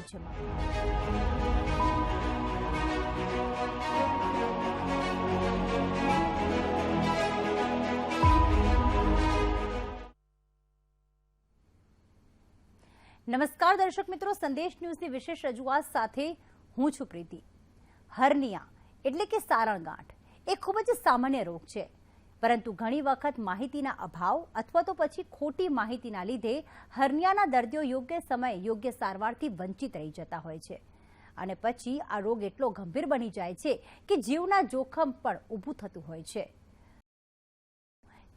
રાજ્યમાં નમસ્કાર દર્શક મિત્રો, સંદેશ ન્યૂઝની વિશેષ રજૂઆત સાથે હું છું પ્રીતિ. હર્નિયા એટલે કે સારણગાંઠ. એ ખૂબ જ સામાન્ય રોગ છે. પરંતુ ઘણી વખત માહિતીના અભાવ અથવા તો પછી ખોટી માહિતીના લીધે હર્નિયાના દર્દીઓ યોગ્ય સમયે યોગ્ય સારવારથી વંચિત રહી જતા હોય છે. અને પછી આ રોગ એટલો ગંભીર બની જાય છે કે જીવના જોખમ પણ ઊભું થતું હોય છે.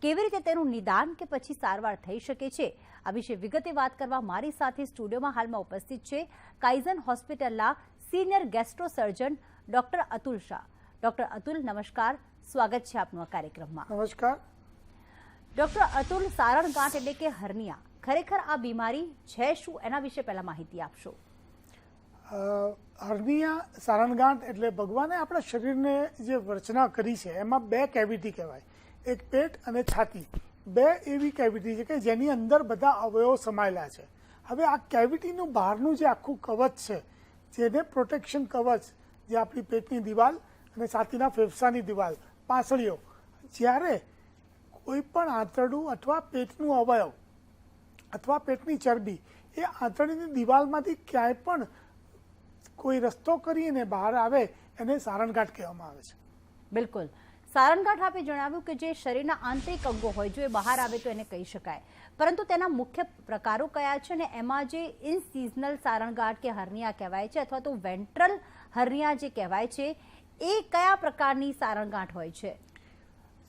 કેવી રીતે તેનું નિદાન કે પછી સારવાર થઈ શકે છે? આ વિશે વિગતે વાત કરવા મારી સાથે સ્ટુડિયોમાં હાલમાં ઉપસ્થિત છે કાઇઝન હોસ્પિટલના senior gastro surgeon doctor Atul Shah. Doctor Atul, નમસ્કાર. સ્વાગત છે આપનું આ કાર્યક્રમમાં. નમસ્કાર. ડોક્ટર અતુલ સારણ ગાંઠ એટલે કે હર્નિયા ખરેખર આ બીમારી છે શું? એના વિશે પહેલા માહિતી આપશો. હર્નિયા સારણગાંઠ એટલે ભગવાને આપણા શરીરને જે રચના કરી છે એમાં બે કેવિટી કહેવાય. એક પેટ અને છાતી. બે એવી કેવિટી છે કે જેની અંદર બધા અવયવો સમાયેલા છે. હવે આ કેવિટીનું બહારનું જે આખું કવચ છે જેને પ્રોટેક્શન કવચ જે આપણી પેટની દિવાલ અને છાતીના ફેફસાની દિવાલ પાંસળીઓ જ્યારે કોઈ પણ આંતરડું અથવા પેટનું અવયવ અથવા પેટની ચરબી એ આંતરડીની દિવાલમાંથી ક્યાંય પણ કોઈ રસ્તો કરીને બહાર આવે, એને સારણગાંઠ કહેવામાં આવે છે. બિલકુલ. સારણગાંઠ આપે જણાવ્યું કે જે શરીરના આંતરિક અંગો હોય, જો એ બહાર આવે તો એને કહી શકાય. પરંતુ તેના મુખ્ય પ્રકારો કયા છે અને એમાં જે ઇન સિઝનલ સારણગાંઠ કે હર્નિયા કહેવાય છે અથવા તો વેન્ટ્રલ હર્નિયા જે કહેવાય છે એ કયા પ્રકારની સારણગાંઠ હોય છે?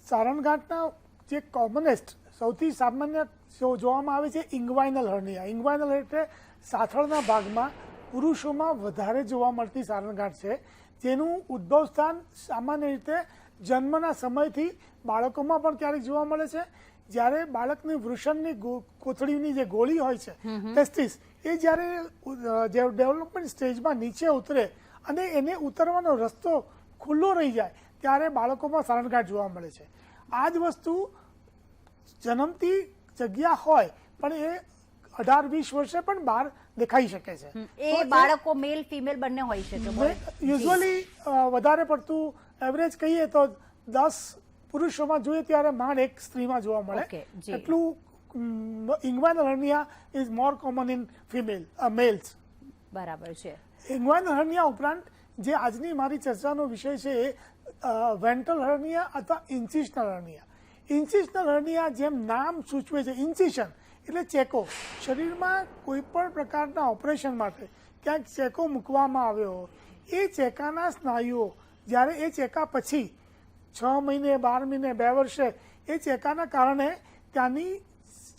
સારણગાંઠના જે કોમનેસ્ટ સૌથી સામાન્ય જોવામાં આવે છે ઇંગવાઇનલ હર્નિયા. ઇંગવાઇનલ એટલે સાથળના ભાગમાં પુરુષોમાં વધારે જોવા મળતી સારણગાંઠ છે જેનું ઉદ્ભવ સ્થાન સામાન્ય રીતે જન્મના સમયથી બાળકોમાં પણ ક્યારેક જોવા મળે છે. જ્યારે બાળકની વૃષણની કોથળીની જે ગોળી હોય છે ટેસ્ટિસ એ જ્યારે ડેવલપમેન્ટ સ્ટેજમાં નીચે ઉતરે અને એને ઉતરવાનો રસ્તો ખુલ્લો રહી જાય ત્યારે બાળકોમાં સારણગાંઠ જોવા મળે છે. આ જ વસ્તુ જન્મતી જગ્યા હોય પણ એ અઢાર વીસ વર્ષે પણ બહાર દેખાઈ શકે છે. એ બાળકો મેલ ફિમેલ બંને હોય શકે યુઝ્યુઅલી વધારે પડતું એવરેજ કહીએ તો દસ પુરુષોમાં જોઈએ ત્યારે માંડ એક સ્ત્રીમાં જોવા મળે. એટલું inguinal hernia is more common in female males બરાબર છે. ઇંગવાન હર્નિયા ઉપરાંત જે આજની મારી ચર્ચાનો વિષય છે વેન્ટલ હર્નિયા અથવા ઇન્સિશનલ હર્નિયા ઇન્સિશનલ હર્નિયા જેમ નામ સૂચવે છે, ઇન્સિશન એટલે ચેકો. શરીરમાં કોઈ પણ પ્રકારના ઓપરેશન માટે ક્યાંક ચેકો મૂકવામાં આવ્યો એ ચેકાના સ્નાયુઓ, જ્યારે એ ચેકા પછી છ મહિને, બાર મહિને, બે વર્ષે એ ચેકાના કારણે ત્યાંની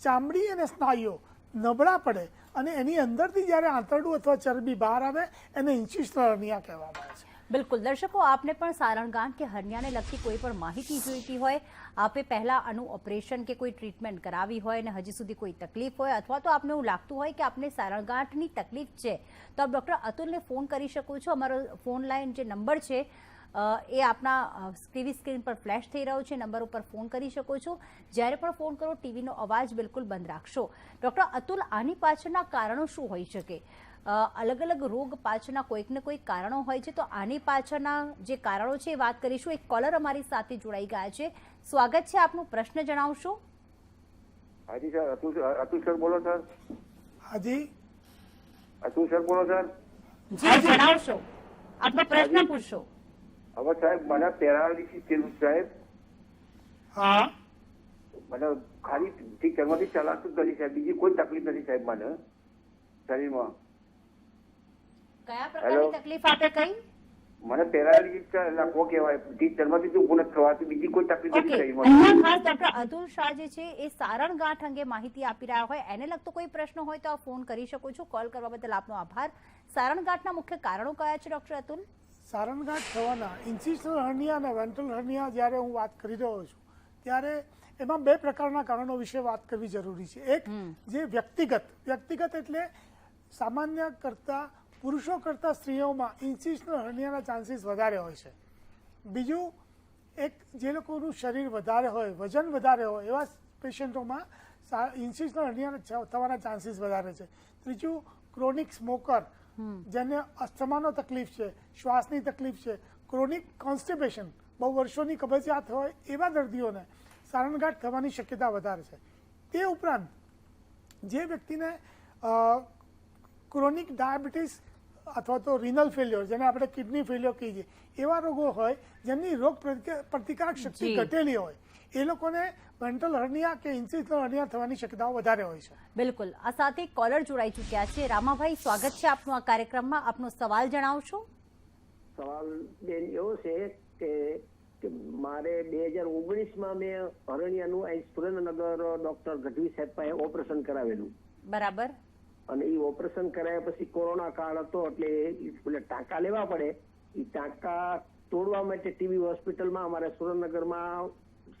ચામડી અને સ્નાયુઓ નબળા પડે. અને એની અંદરથી જ્યારે આંતરડું અથવા ચરબી બહાર આવે, એને ઇન્સિશનલ હર્નિયા કહેવામાં આવે છે. બિલકુલ. દર્શકો, આપને પણ સારણગાંઠ કે હર્નિયાને લગતી કોઈ પણ માહિતી જોઈતી હોય, આપે પહેલાં આનું ઓપરેશન કે કોઈ ટ્રીટમેન્ટ કરાવી હોય અને હજી સુધી કોઈ તકલીફ હોય, અથવા તો આપને એવું લાગતું હોય કે આપને સારણગાંઠની તકલીફ છે, તો આપ ડૉક્ટર અતુલને ફોન કરી શકો છો. અમારો ફોન લાઈન જે નંબર છે એ આપના ટીવી સ્ક્રીન પર ફ્લેશ થઈ રહ્યો છે નંબર ઉપર ફોન કરી શકો છો. જ્યારે પણ ફોન કરો ટીવીનો અવાજ બિલકુલ બંધ રાખશો. ડૉક્ટર અતુલ આની પાછળના કારણો શું હોઈ શકે? અલગ અલગ રોગ પાછળના કોઈક ને કોઈક કારણો હોય છે. તો આની પાછળના જે કારણો છે એ વાત કરીશું. એક કોલર અમારી સાથે જોડાઈ ગયા છે. સ્વાગત છે આપનું. પ્રશ્ન જણાવશો? હાજી સર અતુલ અતુલ સર બોલો સર. હાજી. અતુલ સર બોલો સર. જી જણાવશો. આપનો પ્રશ્ન પૂછશો હવે સાહેબ મને પેરાલિસિસ થયેલું સાહેબ. હા. મને ખાલી ઠીક કરવાથી ચલાતું જ નથી સાહેબ. બીજી કોઈ તકલીફ નથી સાહેબ મને શરીરમાં. કયા પ્રકારની તકલીફ આપે કઈ? મને પેરાલિસિસ છે કહેવાય. ઠીક કરવાથી તો ઊભું નથી થવાતું બીજી કોઈ તકલીફ નથી શરીરમાં. અહીંયા ખાસ ડોક્ટર અતુલ શાહ જે છે એ સારણ ગાંઠ અંગે માહિતી આપી રહ્યા હોય. એને લગતો કોઈ પ્રશ્ન હોય તો ફોન કરી શકો છો. કોલ કરવા બદલ આપનો આભાર. સારણ ગાંઠના મુખ્ય કારણો કયા છે ડોક્ટર અતુલ? સારણગાંઠ થવાના ઇન્સિસ્ટલ હર્નિયા અને વેન્ટ્રલ હર્નિયા જ્યારે હું વાત કરી રહ્યો છું ત્યારે એમાં બે પ્રકારના કારણો વિશે વાત કરવી જરૂરી છે. એક જે વ્યક્તિગત વ્યક્તિગત એટલે સામાન્ય કરતા પુરુષો કરતા સ્ત્રીઓમાં ઇન્સિસ્ટલ હર્નિયાના ચાન્સીસ વધારે હોય છે. બીજું એક જે લોકોનું શરીર વધારે હોય વજન વધારે હોય એવા પેશન્ટોમાં ઇન્સિસ્ટલ હર્નિયા થવાના ચાન્સીસ વધારે છે. ત્રીજું ક્રોનિક સ્મોકર જેને અસ્થમાનો તકલીફ છે શ્વાસની તકલીફ છે ક્રોનિક કોન્સ્ટિપેશન બહુ વર્ષોની કબજિયાત હોય એવા દર્દીઓને સારણગાંઠ થવાની શક્યતા વધારે છે. તે ઉપરાંત જે વ્યક્તિને ક્રોનિક ડાયાબિટીસ અથવા તો રિનલ ફેલ્યોર જેને આપણે કિડની ફેલ્યોર કહીએ એવા રોગો હોય જેમની રોગ પ્રતિકા- પ્રતિકારક શક્તિ ઘટેલી હોય એ લોકોને મેન્ટલ હર્નિયા કે ઇન્સિસ્ટલ હર્નિયા થવાની શક્યતાઓ વધારે હોય છે. બિલકુલ. આ સાથે એક કોલર જોડાઈ ચૂક્યા છે. રામાભાઈ સ્વાગત છે આપનું આ કાર્યક્રમમાં. આપનો સવાલ જણાવશો? સવાલ બેન એવો છે કે મારે બે હજાર ઓગણીસમાં મેં હરણિયાનું અહીં સુરેન્દ્રનગર ડોક્ટર ગઢવી સાહેબ પાસે ઓપરેશન કરાવેલું. બરાબર. અને એ ઓપરેશન કરાયા પછી કોરોના કાળ હતો એટલે એટલે ટાંકા લેવા પડે. એ ટાંકા તોડવા માટે ટીબી હોસ્પિટલમાં અમારે સુરેન્દ્રનગરમાં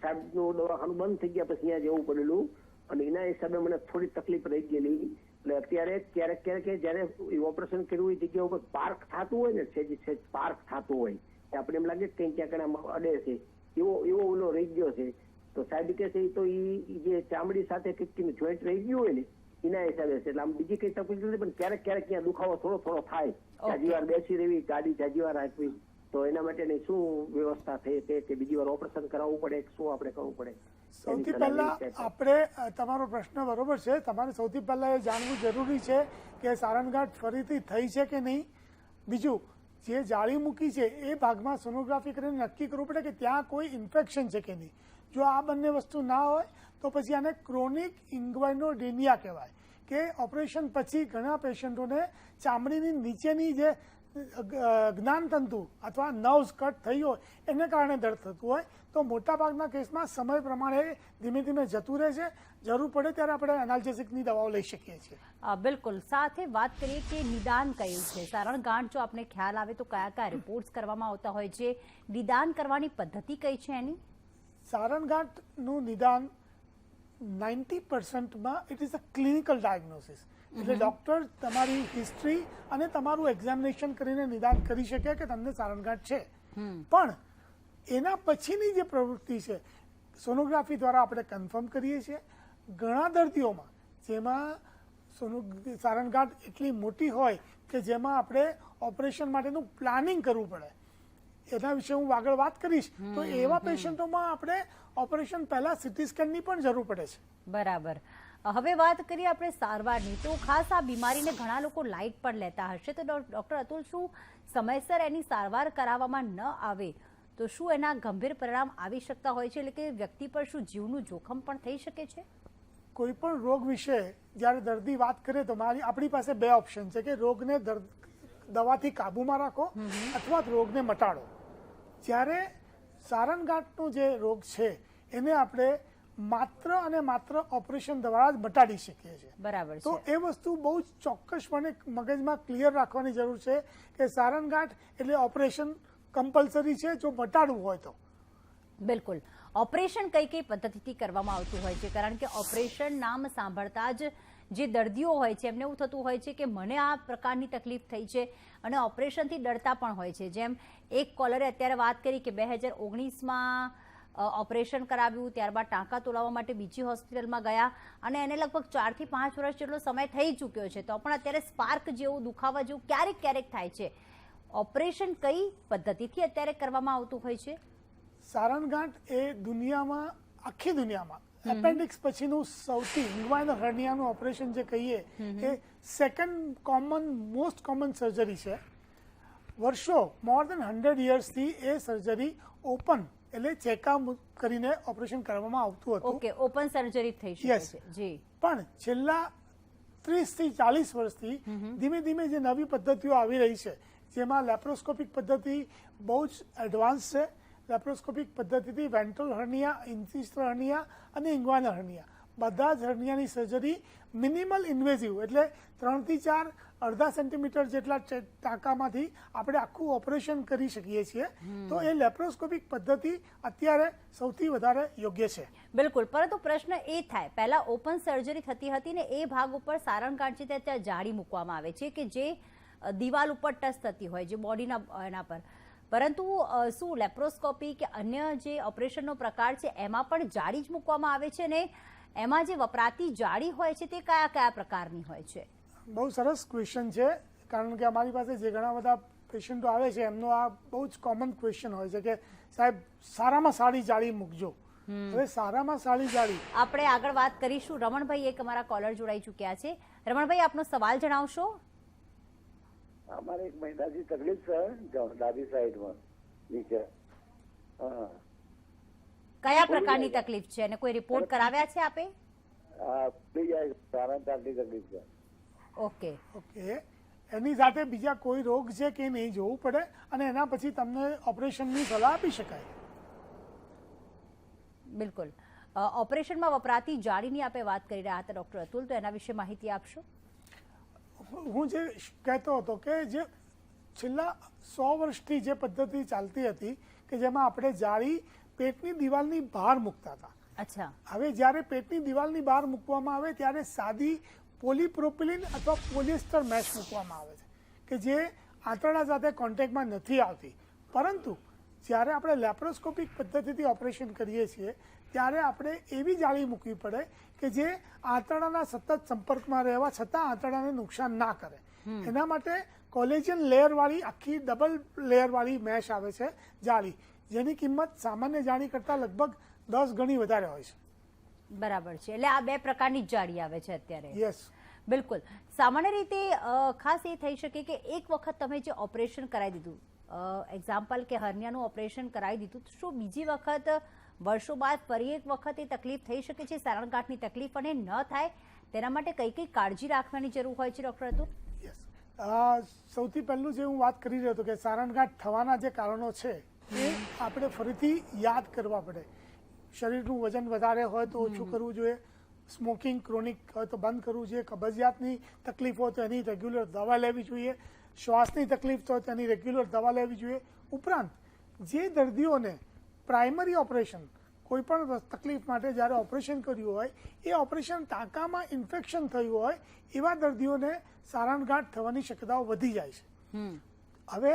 સાહેબનું દવાખાનું બંધ થઈ ગયા પછી અહીંયા જવું પડેલું. અને એના હિસાબે મને થોડી તકલીફ રહી ગયેલી. એટલે અત્યારે ક્યારેક ક્યારેક જયારે ઓપરેશન કર્યું એ જગ્યા ઉપર પાર્ક થતું હોય ને છે જે પાર્ક થતું હોય. આપણે એમ લાગે કે કંઈ ક્યાંક આમાં અડે છે. એવો એવો ઓલો રહી ગયો છે. તો સાહેબ કે છે તો એ જે ચામડી સાથે કિટકીનું જોઈન્ટ રહી ગયું હોય ને એના હિસાબે છે. એટલે આમ બીજી કઈ તકલીફ નથી પણ ક્યારેક ક્યારેક ત્યાં દુખાવો થોડો થોડો થાય. જાજીવાર બેસી રહેવી ગાડી જાજીવાર રાખવી. તો એના માટેની શું વ્યવસ્થા થઈ છે કે બીજી વાર ઓપરેશન કરાવવું પડે કે શું આપણે કરવું પડે? સૌથી પહેલા આપણે તમારો પ્રશ્ન બરોબર છે. તમારે સૌથી પહેલા એ જાણવું જરૂરી છે કે સારણગાંઠ ફરીથી થઈ છે કે નહીં? બીજું જે જાળી મૂકી છે એ ભાગમાં સોનોગ્રાફી કરીને નક્કી કરવું પડે કે ત્યાં કોઈ ઇન્ફેક્શન છે કે નહીં? જો આ બંને વસ્તુ ના હોય તો પછી આને ક્રોનિક ઇન્ગ્વાઇનોડેનિયા કહેવાય કે ઓપરેશન પછી ઘણા પેશન્ટોને ચામડીની નીચેની જે જ્ઞાનતંતુ અથવા નર્વ્સ કટ થઈ હોય એને કારણે દર્દ થતું હોય. તો મોટાભાગના કેસમાં સમય પ્રમાણે ધીમે ધીમે જતું રહે છે. જરૂર પડે ત્યારે આપણે એનાલ્જેસિકની દવાઓ લઈ શકીએ છીએ. બિલકુલ. સાથે વાત કરીએ કે નિદાન કયું છે? સારણ ગાંઠ જો આપને ખ્યાલ આવે તો કયા કયા રિપોર્ટ્સ કરવામાં આવતા હોય છે? નિદાન કરવાની પદ્ધતિ કઈ છે એની? સારણગાંઠનું નિદાન ninety પર્સન્ટમાં it is a clinical diagnosis એટલે ડૉક્ટર તમારી હિસ્ટ્રી અને તમારું એક્ઝામિનેશન કરીને નિદાન કરી શકે કે તમને સારણગાંઠ છે. પણ એના પછીની જે પ્રવૃત્તિ છે સોનોગ્રાફી દ્વારા આપણે કન્ફર્મ કરીએ છીએ. ઘણા દર્દીઓમાં જેમાં સોનો સારણગાંઠ એટલી મોટી હોય કે જેમાં આપણે ઓપરેશન માટેનું પ્લાનિંગ કરવું પડે. એના વિશે હું આગળ વાત કરીશ. તો એવા પેશન્ટોમાં આપણે ઓપરેશન પહેલા સિટી સ્કેનની પણ જરૂર પડે છે. બરાબર. હવે વાત કરીએ આપણે સારવારની. તો ખાસ આ બીમારીને ઘણા લોકો લાઇટ પણ લેતા હશે. તો ડૉક્ટર અતુલ શું સમયસર એની સારવાર કરાવવામાં ન આવે તો શું એના ગંભીર પરિણામ આવી શકતા હોય છે? એટલે કે વ્યક્તિ પર શું જીવનું જોખમ પણ થઈ શકે છે? કોઈ પણ રોગ વિશે જ્યારે દર્દી વાત કરે તો મારી આપણી પાસે બે ઓપ્શન છે કે રોગને દવાથી કાબૂમાં રાખો અથવા રોગને મટાડો. જ્યારે સારણગાંઠનો જે રોગ છે એને આપણે માત્ર અને માત્ર ઓપરેશન દ્વારા જ મટાડી શકીએ છીએ. બરાબર તો એ વસ્તુ બહુ જ ચોક્કસપણે મગજમાં ક્લિયર રાખવાની જરૂર છે કે સારણગાંઠ એટલે ઓપરેશન કમ્પલસરી છે જો મટાડવું હોય તો. બિલકુલ. ઓપરેશન કઈ કઈ પદ્ધતિથી કરવામાં આવતું હોય છે? કારણ કે ઓપરેશન નામ સાંભળતા જ જે દર્દીઓ હોય છે એમને એવું થતું હોય છે કે મને આ પ્રકારની તકલીફ થઈ છે અને ઓપરેશનથી ડરતા પણ હોય છે. જેમ એક કોલરે અત્યારે વાત કરી કે બે હજાર ઓગણીસમાં ઓપરેશન કરાવ્યું ત્યારબાદ ટાંકા તોલાવવા માટે બીજી હોસ્પિટલમાં ગયા અને એને લગભગ ચારથી પાંચ વર્ષ જેટલો સમય થઈ ચૂક્યો છે. તો પણ અત્યારે સ્પાર્ક જેવું દુખાવા જેવું ક્યારેક ક્યારેક થાય છે. ઓપરેશન કઈ પદ્ધતિથી અત્યારે કરવામાં આવતું હોય છે? સારણગાંઠ એ દુનિયામાં આખી દુનિયામાં એપેન્ડિક્સ પછીનું સૌથી ઇન્ગ્વાઇનલ હર્નિયાનું ઓપરેશન જે કહીએ એ second common most common surgery છે. વર્ષો મોર દેન હંડ્રેડ યર્સથી એ સર્જરી ઓપન એટલે ચેકા કરીને ઓપરેશન કરવામાં આવતું હતું. ઓકે ઓપન સર્જરી થઈ શકે છે. જી. પણ છેલ્લા ત્રીસથી ચાલીસ વર્ષથી ધીમે ધીમે જે નવી પદ્ધતિઓ આવી રહી છે જેમાં લેપ્રોસ્કોપિક પદ્ધતિ બહુ જ એડવાન્સ છે. લેપ્રોસ્કોપિક પદ્ધતિથી વેન્ટ્રલ હર્નિયા ઇન્સિસ્ટર હર્નિયા અને ઇન્ગ્વાનલ હર્નિયા બધા જ હર્નિયાની સર્જરી મિનિમલ ઇન્વેઝિવ એટલે ત્રણથી ચાર અડધા સેન્ટીમીટર જેટલા ટાંકામાંથી આપણે આખું ઓપરેશન કરી શકીએ છીએ. તો એ લેપ્રોસ્કોપિક પદ્ધતિ અત્યારે સૌથી વધારે યોગ્ય છે. બિલકુલ. પરંતુ પ્રશ્ન એ થાય પહેલા ઓપન સર્જરી થતી હતી ને એ ભાગ ઉપર સારણ છે ત્યાં જાળી મૂકવામાં આવે છે કે જે દિવાલ ઉપર ટચ થતી હોય જે બોડીના એના પર. પરંતુ શું લેપ્રોસ્કોપી કે અન્ય જે ઓપરેશનનો પ્રકાર છે એમાં પણ જાળી જ મૂકવામાં આવે છે ને એમાં જે વપરાતી જાળી હોય છે તે કયા કયા પ્રકારની હોય છે? બહુ સરસ ક્વેશ્ચન છે કારણ કે અમારી પાસે જે ઘણા બધા પેશન્ટો આવે છે એમનો આ બહુ જ કોમન ક્વેશ્ચન હોય છે કે સાહેબ સારામાં સારી જાળી મૂકજો. હવે સારામાં સારી જાળી. આપણે આગળ વાત કરીશું. રમણભાઈ એક અમારા કોલર જોડાઈ ચૂક્યા છે. રમણભાઈ આપનો સવાલ જણાવશો? અમારે એક મહિનાથી તકલીફ છે ડાબી સાઈડમાં નીચે. હા. કયા પ્રકારની તકલીફ છે? અને કોઈ રિપોર્ટ કરાવ્યા છે આપે? તકલીફ છે. ઓકે. ઓકે. એની સાથે બીજા કોઈ રોગ છે કે નહીં જોવું પડે અને એના પછી તમને ઓપરેશનની સલાહ આપી શકાય. બિલકુલ. ઓપરેશનમાં વપરાતી જાળીની આપે વાત કરી રહ્યા હતા ડોક્ટર અતુલ તો એના વિશે માહિતી આપશો? હું જે કહેતો હતો કે જે છેલ્લા સો વર્ષથી જે પદ્ધતિ ચાલતી હતી કે જેમાં આપણે જાળી પેટની દિવાલની બહાર મૂકતા હતા અચ્છા. હવે જ્યારે પેટની દિવાલની બહાર મૂકવામાં આવે ત્યારે સાદી પોલીપ્રોપિલિન અથવા પોલિએસ્ટર મેશ મૂકવામાં આવે છે કે જે આંતરડા સાથે કોન્ટેક્ટમાં નથી આવતી. પરંતુ જ્યારે આપણે લેપ્રોસ્કોપિક પદ્ધતિથી ઓપરેશન કરીએ છીએ ત્યારે આપણે એવી જાળી મૂકવી પડે કે જે આંતરડાના સતત સંપર્કમાં રહેવા છતાં આંતરડાને નુકસાન ના કરે. એના માટે કોલેજિયન લેયરવાળી આખી ડબલ લેયરવાળી મેશ આવે છે જાળી. જેની કિંમત સામાન્ય જાળી કરતાં લગભગ દસ ગણી વધારે હોય છે. બરાબર છે. એટલે આ બે પ્રકારની જ જાળી આવે છે અત્યારે. યસ બિલકુલ. સામાન્ય રીતે ખાસ એ થઈ શકે કે એક વખત તમે જે ઓપરેશન કરાવી દીધું એક્ઝામ્પલ કે હર્નિયાનું ઓપરેશન કરાવી દીધું શું બીજી વખત વર્ષો બાદ ફરી એક વખત એ તકલીફ થઈ શકે છે? સારણગાંઠની તકલીફ અને ન થાય તેના માટે કઈ કઈ કાળજી રાખવાની જરૂર હોય છે ડૉક્ટર અતુલ? યસ સૌથી પહેલું જે હું વાત કરી રહ્યો હતો કે સારણગાંઠ થવાના જે કારણો છે એ આપણે ફરીથી યાદ કરવા પડે. શરીરનું વજન વધારે હોય તો ઓછું કરવું જોઈએ. સ્મોકિંગ ક્રોનિક હોય તો બંધ કરવું જોઈએ. કબજિયાતની તકલીફ હોય તો એની રેગ્યુલર દવા લેવી જોઈએ. શ્વાસની તકલીફ હોય તો એની રેગ્યુલર દવા લેવી જોઈએ. ઉપરાંત જે દર્દીઓને પ્રાઇમરી ઓપરેશન કોઈ પણ તકલીફ માટે જ્યારે ઓપરેશન કર્યું હોય એ ઓપરેશન ટાંકામાં ઇન્ફેક્શન થયું હોય એવા દર્દીઓને સારણગાંઠ થવાની શક્યતાઓ વધી જાય છે. હવે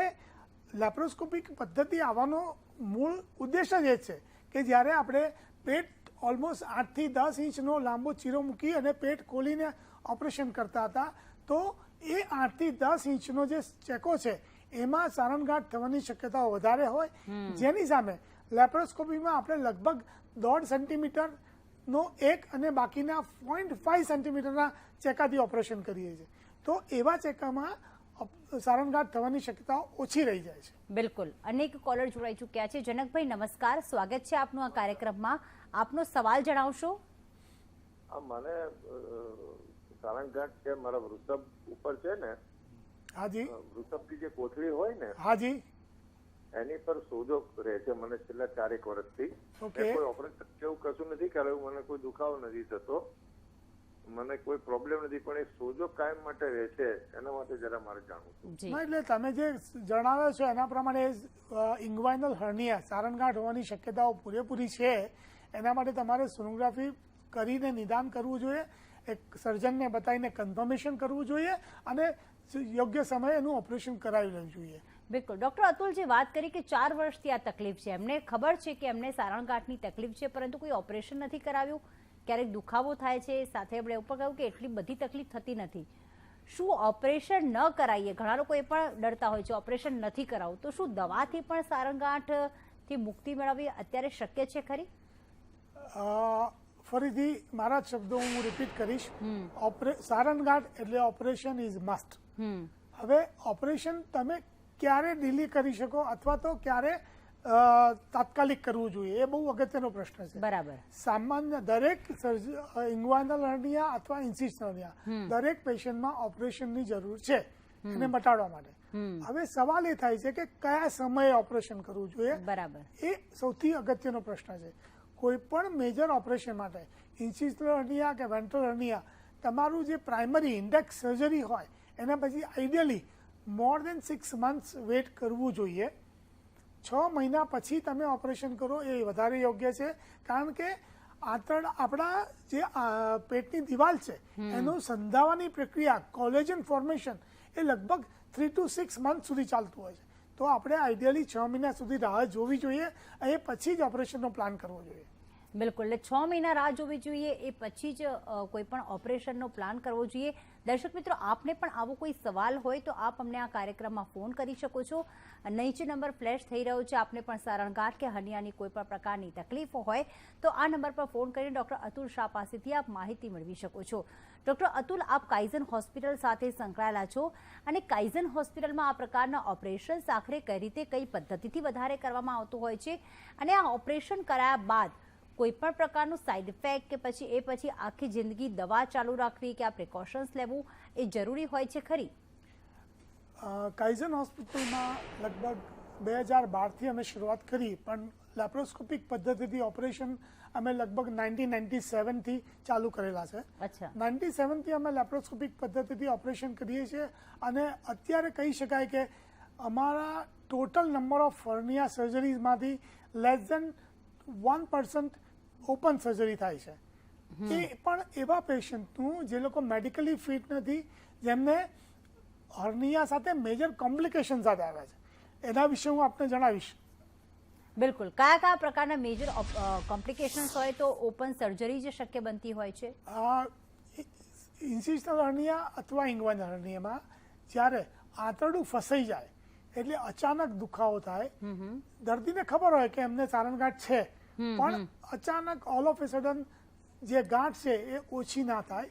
લેપ્રોસ્કોપિક પદ્ધતિ આવવાનો મૂળ ઉદ્દેશ જ એ છે કે જ્યારે આપણે પેટ ઓલમોસ્ટ આઠથી દસ ઇંચનો લાંબો ચીરો મૂકી અને પેટ ખોલીને ઓપરેશન કરતા હતા તો એ આઠથી દસ ઇંચનો જે ચેકો છે એમાં સારણગાંઠ થવાની શક્યતાઓ વધારે હોય. જેની સામે લેપ્રોસ્કોપીમાં આપણે લગભગ દોઢ સેન્ટીમીટરનો એક અને બાકીના પોઈન્ટ ફાઈવ સેન્ટીમીટરના ચેકાથી ઓપરેશન કરીએ છીએ. તો એવા ચેકામાં સારણગાંઠ થવાની શક્યતા ઓછી રહી જાય છે. બિલકુલ. અનેક કોલર જોડાઈ ચૂક્યા છે. જનકભાઈ નમસ્કાર. સ્વાગત છે આપનું આ કાર્યક્રમમાં. આપનો સવાલ જણાવશો? મને અ, છે મારા વૃષભ ઉપર છે ને હાજી. વૃષભની જે કોથળી હોય ને હાજી. એની પર સોજો રહે છે મને છેલ્લા ચારેક વર્ષથી. કોઈ ઓપરેશન કેવું કશું નથી કરાયું મને કોઈ દુખાવો નથી થતો. મને કોઈ પ્રોબ્લેમ નથી પણ એ સોજો કાયમ માટે રહે છે એના માટે જરા મારે જાણવું એટલે તમે જે જણાવ્યો છો એના પ્રમાણે ઇન્ગ્વાઇનલ હર્નિયા સારણગાંઠ હોવાની શક્યતાઓ પૂરેપૂરી છે એના માટે તમારે સોનોગ્રાફી કરીને નિદાન કરવું જોઈએ એક સર્જનને બતાવીને કન્ફર્મેશન કરવું જોઈએ અને યોગ્ય સમયે એનું ઓપરેશન કરાવી લેવું જોઈએ. બિલકુલ. ડોક્ટર અતુલજી વાત કરી કે ચાર વર્ષથી આ તકલીફ છે. એમને ખબર છે કે એમને સારણગાંઠની તકલીફ છે પરંતુ કોઈ ઓપરેશન નથી કરાવ્યું? ક્યારેક દુખાવો થાય છે સાથે આપણે ઉપર કહ્યું કે એટલી બધી તકલીફ થતી નથી. શું ઓપરેશન ન કરાવીએ ઘણા લોકો એ પણ ડરતા હોય છે ઓપરેશન નથી કરાવવું તો શું દવાથી પણ સારંગાંઠથી મુક્તિ મેળવવી અત્યારે શક્ય છે ખરી? ફરીથી મારા શબ્દો હું રિપીટ કરીશ. ઓપરે સારણગાંઠ એટલે ઓપરેશન ઇઝ મસ્ટ હવે ઓપરેશન તમે ક્યારે ડીલી કરી શકો અથવા તો ક્યારે તાત્કાલિક કરવું જોઈએ. એ બહુ અગત્યનો પ્રશ્ન છે. બરાબર. સામાન્ય દરેક ઇન્ગ્વાનલ હર્નિયા અથવા ઇન્સિસ હર્નિયા દરેક પેશન્ટમાં ઓપરેશનની જરૂર છે એને મટાડવા માટે. હવે સવાલ એ થાય છે કે કયા સમયે ઓપરેશન કરવું જોઈએ? બરાબર. એ સૌથી અગત્યનો પ્રશ્ન છે. કોઈ પણ મેજર ઓપરેશન માટે ઇન્સિસ્ટર હર્નિયા કે વેન્ટ્રલ હર્નિયા તમારું જે પ્રાઇમરી ઇન્ડેક્સ સર્જરી હોય એના પછી ideally more than six months wait કરવું જોઈએ. છ મહિના પછી તમે ઓપરેશન કરો એ વધારે યોગ્ય છે. કારણ કે આંતરડ આપણા જે પેટની દિવાલ છે એનું સંધાવાની પ્રક્રિયા કોલેજન ફોર્મેશન એ લગભગ થ્રી ટુ સિક્સ મંથ સુધી ચાલતું હોય છે. તો આપણે આઈડિયલી છ મહિના સુધી રાહ જોવી જોઈએ એ પછી જ ઓપરેશનનો પ્લાન કરવો જોઈએ. બિલકુલ. એટલે છ મહિના રાહ જોવી જોઈએ એ પછી જ કોઈ પણ ઓપરેશનનો પ્લાન કરવો જોઈએ. દર્શક મિત્રો, આપને પણ આવો કોઈ સવાલ હોય તો આપ અમને આ કાર્યક્રમમાં ફોન કરી શકો છો. નીચે નંબર ફ્લેશ થઈ રહ્યો છે, આપને પણ સારણગાંઠ કે હનિયાની કોઈ પણ પ્રકારની તકલીફ હોય તો આ નંબર પર ફોન કરીને ડોક્ટર અતુલ શાહ પાસેથી આપ માહિતી મેળવી શકો છો. ડોક્ટર અતુલ, આપ કાઇઝન હોસ્પિટલ સાથે સંકળાયેલા છો અને કાઇઝન હોસ્પિટલમાં આ પ્રકારના ઓપરેશન આખરે કઈ રીતે, કઈ પદ્ધતિથી વધારે કરવામાં આવતું હોય છે? અને આ ઓપરેશન કરાયા બાદ કોઈ પણ પ્રકારનું સાઇડ ઇફેક્ટ કે પછી એ પછી આખી જિંદગી દવા ચાલુ રાખવી કે આ પ્રિકોશન્સ લેવું એ જરૂરી હોય છે ખરી? કાઇઝન હોસ્પિટલમાં લગભગ બે હજાર બારથી અમે શરૂઆત કરી પણ લેપ્રોસ્કોપિક પદ્ધતિથી ઓપરેશન અમે લગભગ નાઇન્ટીન નાઇન્ટી સેવનથી ચાલુ કરેલા છે. અચ્છા. નાઇન્ટી સેવનથી અમે લેપ્રોસ્કોપિક પદ્ધતિથી ઓપરેશન કરીએ છીએ અને અત્યારે કહી શકાય કે અમારા total number of hernia સર્જરીઝમાંથી less than one percent open surgery થાય છે. એ પણ એવા પેશન્ટનું જે લોકો મેડિકલી ફિટ નથી જેમને હર્નિયા સાથે મેજર કોમ્પ્લિકેશન સાથે આવ્યા છે. એના વિશે હું આપને જણાવીશ. બિલકુલ. કયા કયા પ્રકારના મેજર કોમ્પ્લિકેશન્સ હોય તો ઓપન સર્જરી જે શક્ય બનતી હોય છે? આ ઇન્સિસ્ટલ હર્નિયા અથવા ઇંગવાન હર્નિયામાં જ્યારે આંતરડું ફસાઈ જાય એટલે અચાનક દુખાવો થાય દર્દીને ખબર હોય કે એમને સારણગાંઠ છે. પણ અચાનક ઓલ ઓફ એ સડન જે ગાંઠ છે એ ઓછી ના થાય.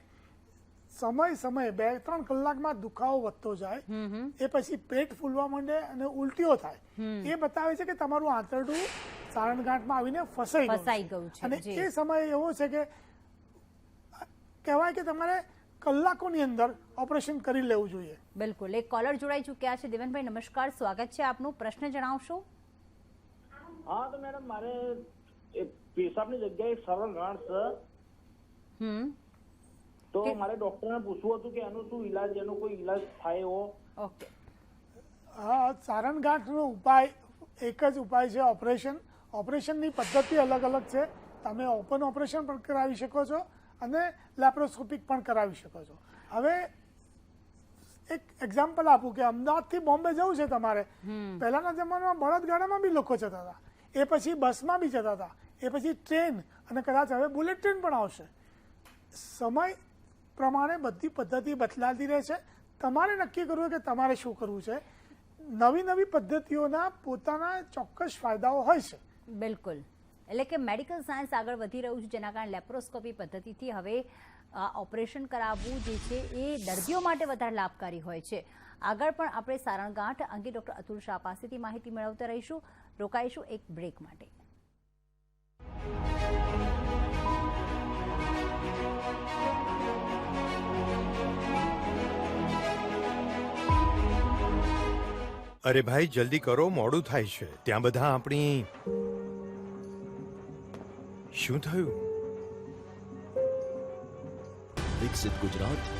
સમય સમય બે ત્રણ કલાકમાં દુખાવો વધતો જાય. એ પછી પેટ ફૂલવા માંડે અને ઉલટીઓ થાય. એ બતાવે છે કે તમારું આંતરડું સારણગાંઠમાં આવીને ફસાઈ ફસાઈ ગયું છે, અને એ સમય એવો છે કે કહેવાય કે તમારે કલાકોની અંદર ઓપરેશન કરી લેવું જોઈએ. બિલકુલ. એક કોલર જોડાઈ ચૂક્યા છે. દેવનભાઈ નમસ્કાર. સ્વાગત છે આપનું. પ્રશ્ન જણાવશો? હા તો મેડમ મારે પેશાબની જગ્યાએ સરળ ગાંઠ છે હમ. તો મારે ડોક્ટરને પૂછવું હતું કે એનો શું ઈલાજ એનો કોઈ ઈલાજ થાય એવો? ઓકે. હા સારણગાંઠનો ઉપાય એક જ ઉપાય છે ઓપરેશન. ઓપરેશનની પદ્ધતિ અલગ અલગ છે. તમે ઓપન ઓપરેશન પણ કરાવી શકો છો અને લેપ્રોસ્કોપિક પણ કરાવી શકો છો. હવે એક એક્ઝામ્પલ આપું કે અમદાવાદથી બોમ્બે જવું છે તમારે. પહેલાના જમાનામાં બળદગાડામાં બી લોકો જતા હતા. એ પછી બસમાં બી જતા હતા. એ પછી ટ્રેન અને કદાચ હવે બુલેટ ટ્રેન પણ આવશે. સમય પ્રમાણે બધી પદ્ધતિ બદલાતી રહે છે. તમારે નક્કી કરવું કે તમારે શું કરવું છે? નવી નવી પદ્ધતિઓના પોતાના ચોક્કસ ફાયદાઓ હોય છે. બિલકુલ. એટલે કે મેડિકલ સાયન્સ આગળ વધી રહ્યું છે, જેના કારણે લેપ્રોસ્કોપી પદ્ધતિથી હવે ઓપરેશન કરાવવું જે છે એ દર્દીઓ માટે વધારે લાભકારી હોય છે. આગળ પણ આપણે સારણગાંઠ અંગે ડૉક્ટર અતુલ શાહ પાસેથી માહિતી મેળવતા રહીશું. રોકાઈશું એક બ્રેક માટે. અરે ભાઈ જલ્દી કરો મોડું થાય છે. ત્યાં બધા આપણી શું થયું? વિકસિત ગુજરાત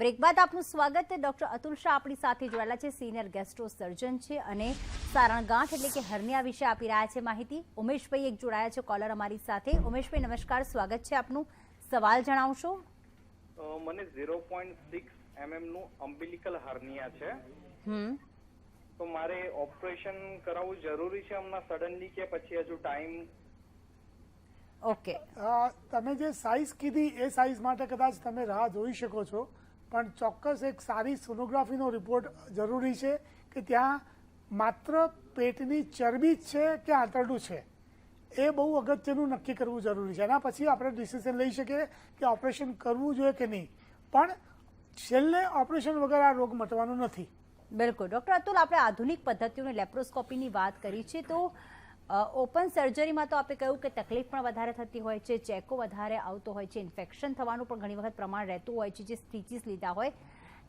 બ્રેક બાદ આપનું સ્વાગત. છે ડોક્ટર અતુલ શાહ આપણી સાથે જોડાયેલા છે. સિનિયર ગેસ્ટ્રો સર્જન છે અને સારણગાંઠ એટલે કે હર્નિયા વિશે આપી રહ્યા છે માહિતી. ઉમેશભાઈ એક જોડાયા છે કોલર અમારી સાથે. ઉમેશભાઈ નમસ્કાર. સ્વાગત છે આપનું. સવાલ જણાવશો? મને ઝીરો પોઈન્ટ સિક્સ એમએમનું અમ્બિલિકલ હર્નિયા છે. તો મારે ઓપરેશન કરાવવું જરૂરી છે હમણાં સડનલી કે પછી હજુ ટાઈમ? ઓકે. તમે જે સાઇઝ કીધી એ સાઇઝ માટે કદાચ તમે રાહ જોઈ શકો છો. પણ ચોક્કસ એક સારી સોનોગ્રાફીનો રિપોર્ટ જરૂરી છે કે ત્યાં માત્ર પેટની ચરબી જ છે કે આંતરડું છે? એ બહુ અગત્યનું નક્કી કરવું જરૂરી છે. એના પછી આપણે ડિસિઝન લઈ શકીએ કે ઓપરેશન કરવું જોઈએ કે નહીં. પણ છેલ્લે ઓપરેશન વગર આ રોગ મટવાનો નથી. બિલકુલ. ડૉક્ટર અતુલ, આપણે આધુનિક પદ્ધતિઓની લેપ્રોસ્કોપીની વાત કરી છે, તો ઓપન સર્જરીમાં તો આપણે કહ્યું કે તકલીફ પણ વધારે થતી હોય છે ચેકો વધારે આવતો હોય છે ઇન્ફેક્શન થવાનું પણ ઘણી વખત પ્રમાણ રહેતું હોય છે જે સ્ટીચીસ લીધા હોય.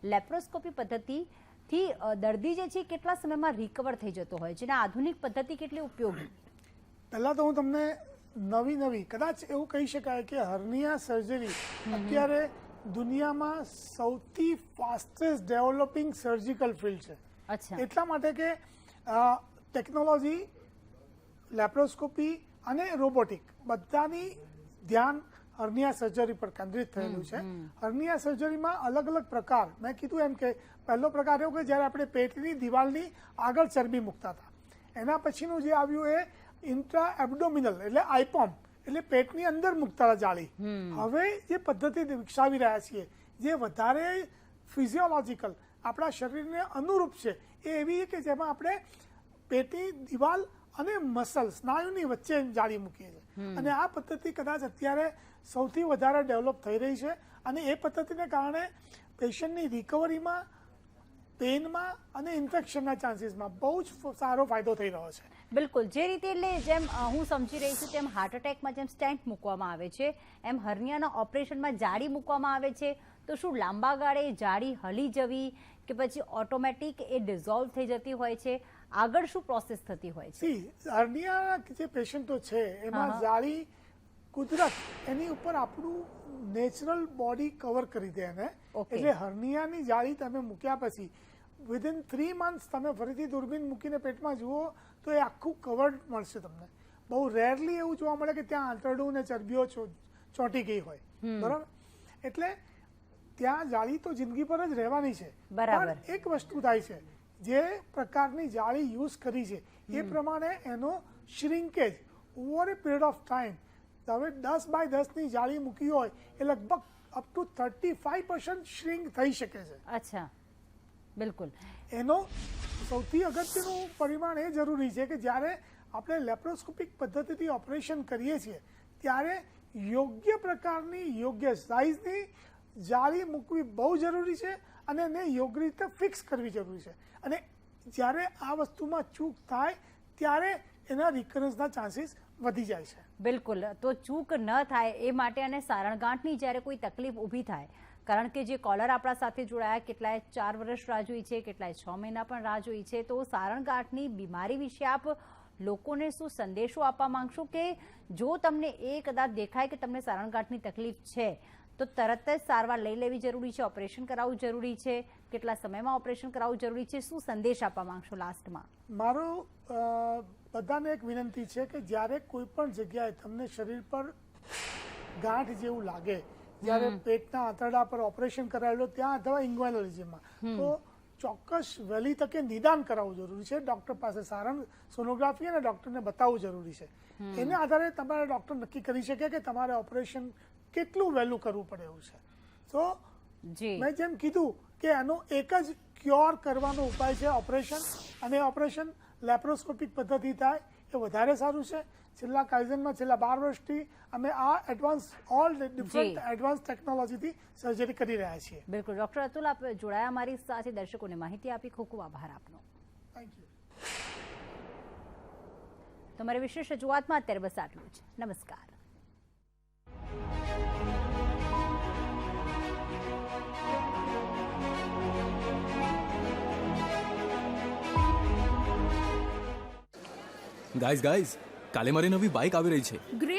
લેપ્રોસ્કોપી પદ્ધતિથી દર્દી જે છે કેટલા સમયમાં રિકવર થઈ જતો હોય છે અને આધુનિક પદ્ધતિ કેટલી ઉપયોગી? પહેલાં તો હું તમને નવી નવી કદાચ એવું કહી શકાય કે હર્નિયા સર્જરી અત્યારે દુનિયામાં સૌથી ફાસ્ટેસ્ટ ડેવલપિંગ સર્જિકલ ફિલ્ડ છે. અચ્છા. એટલા માટે કે ટેકનોલોજી લેપ્રોસ્કોપી અને રોબોટિક બધાની ધ્યાન હર્નિયા સર્જરી પર કેન્દ્રિત થયેલું છે. હર્નિયા સર્જરીમાં અલગ અલગ પ્રકાર મેં કીધું એમ કે પહેલો પ્રકાર એવો કે જ્યારે આપણે પેટની દિવાલની આગળ ચરબી મૂકતા હતા. એના પછીનું જે આવ્યું એ ઇન્ટ્રા એબડોમિનલ એટલે આઈપોમ એટલે પેટની અંદર મૂકતા હતા જાળી. હવે જે પદ્ધતિ વિકસાવી રહ્યા છીએ જે વધારે ફિઝિયોલોજીકલ આપણા શરીરને અનુરૂપ છે એ એવી કે જેમાં આપણે પેટની દિવાલ અને મસલ સ્નાયુની વચ્ચે જાળી મૂકીએ છીએ. અને આ પદ્ધતિ કદાચ અત્યારે સૌથી વધારે ડેવલપ થઈ રહી છે અને એ પદ્ધતિને કારણે પેશન્ટની રિકવરીમાં પેનમાં અને ઇન્ફેક્શનના ચાન્સીસમાં બહુ જ સારો ફાયદો થઈ રહ્યો છે. બિલકુલ. જે રીતે એટલે જેમ હું સમજી રહી છું તેમ હાર્ટ એટેકમાં જેમ સ્ટેન્ટ મૂકવામાં આવે છે એમ હર્નિયાના ઓપરેશનમાં જાળી મૂકવામાં આવે છે તો શું લાંબા ગાળે જાળી હલી જવી કે પછી ઓટોમેટિક એ ડિઝોલ્વ થઈ જતી હોય છે? આગળ શું પ્રોસેસ થતી હોય છે? સી હર્નિયા જે પેશન્ટો છે એમાં જાળી કુદરત એની ઉપર આપણું નેચરલ બોડી કવર કરી દે એને. એટલે હર્નિયાની જાળી તમે મૂક્યા પછી વિધિન થ્રી મંથ્સ તમે ફરીથી દૂરબીન મૂકીને પેટમાં જુઓ તો એ આખું કવર્ડ મળશે તમને. બહુ રેરલી એવું જોવા મળે કે ત્યાં આંતરડું ને ચરબીઓ ચોંટી ગઈ હોય. બરાબર? એટલે ત્યાં જાળી તો જિંદગી પર જ રહેવાની છે. બરાબર. એક વસ્તુ થાય છે જે પ્રકારની જાળી યુઝ કરી છે એ પ્રમાણે એનો shrinkage over a period of time હવે દસ બાય દસની જાળી મૂકી હોય એ લગભગ up to thirty five percent shrink થઈ શકે છે. અચ્છા બિલકુલ. એનો સૌથી અગત્યનું પરિમાણ એ જરૂરી છે કે જ્યારે આપણે લેપ્રોસ્કોપિક પદ્ધતિથી ઓપરેશન કરીએ છીએ ત્યારે યોગ્ય પ્રકારની યોગ્ય સાઇઝની જાળી મૂકવી બહુ જરૂરી છે અને એને યોગ્ય રીતે ફિક્સ કરવી જરૂરી છે. અને જ્યારે આ વસ્તુમાં ચૂક થાય, ત્યારે એના રિકરન્સના ચાન્સીસ વધી જાય છે. બિલકુલ. તો ચૂક ન થાય એ માટે અને સારણગાંઠની જ્યારે કોઈ તકલીફ ઊભી થાય, કારણ કે જે કોલર આપણા સાથે જોડાયા, કેટલાય ચાર વર્ષ રાહ જોઈ છે, કેટલાય છ મહિના પણ રાહ જોઈ છે, તો સારણગાંઠની બીમારી વિશે આપ લોકોને શું સંદેશો આપવા માંગશો કે જો તમને એ કદાચ દેખાય કે તમને સારણગાંઠની તકલીફ છે તો તરત જ સારવાર લઈ લેવી જરૂરી છે ઓપરેશન કરાવવું જરૂરી છે કેટલા સમયમાં ઓપરેશન કરાવવું જરૂરી છે શું સંદેશ આપવા માંગશો લાસ્ટમાં? મારો બધાને એક વિનંતી છે કે જ્યારે કોઈ પણ જગ્યાએ તમને શરીર પર ગાંઠ જેવું લાગે જ્યારે પેટના આંતરડા પર ઓપરેશન કરાયેલો ત્યાં અથવા ઇન્ગ્વાનોલોજીમાં તો ચોક્કસ વહેલી તકે નિદાન કરાવવું જરૂરી છે. ડોક્ટર પાસે સારંગ સોનોગ્રાફી અને ડોક્ટરને બતાવવું જરૂરી છે. એને આધારે તમારે ડોક્ટર નક્કી કરી શકે કે તમારે ઓપરેશન કેટલું વહેલું કરવું પડે એવું છે? તો મેં જેમ કીધું કે આનો એક જ ક્યોર કરવાનો ઉપાય છે ઓપરેશન અને ઓપરેશન લેપ્રોસ્કોપિક પદ્ધતિ થાય એ વધારે સારું છે. છેલ્લા કાઇઝનમાં છેલ્લા બાર વર્ષથી અમે આ એડવાન્સ ઓલ ડિફરન્ટ એડવાન્સ ટેકનોલોજીથી સર્જરી કરી રહ્યા છીએ. બિલકુલ. ડોક્ટર અતુલ આપ જોડાયા અમારી સાથે. દર્શકોને માહિતી આપી. ખૂબ ખૂબ આભાર આપનો. થેન્ક યુ તમારી વિશેષ રજૂઆતમાં અત્યારે બસ આટલું જ. નમસ્કાર. ગાઈઝ ગાઈઝ કાલે મારી નવી બાઇક આવી રહી છે.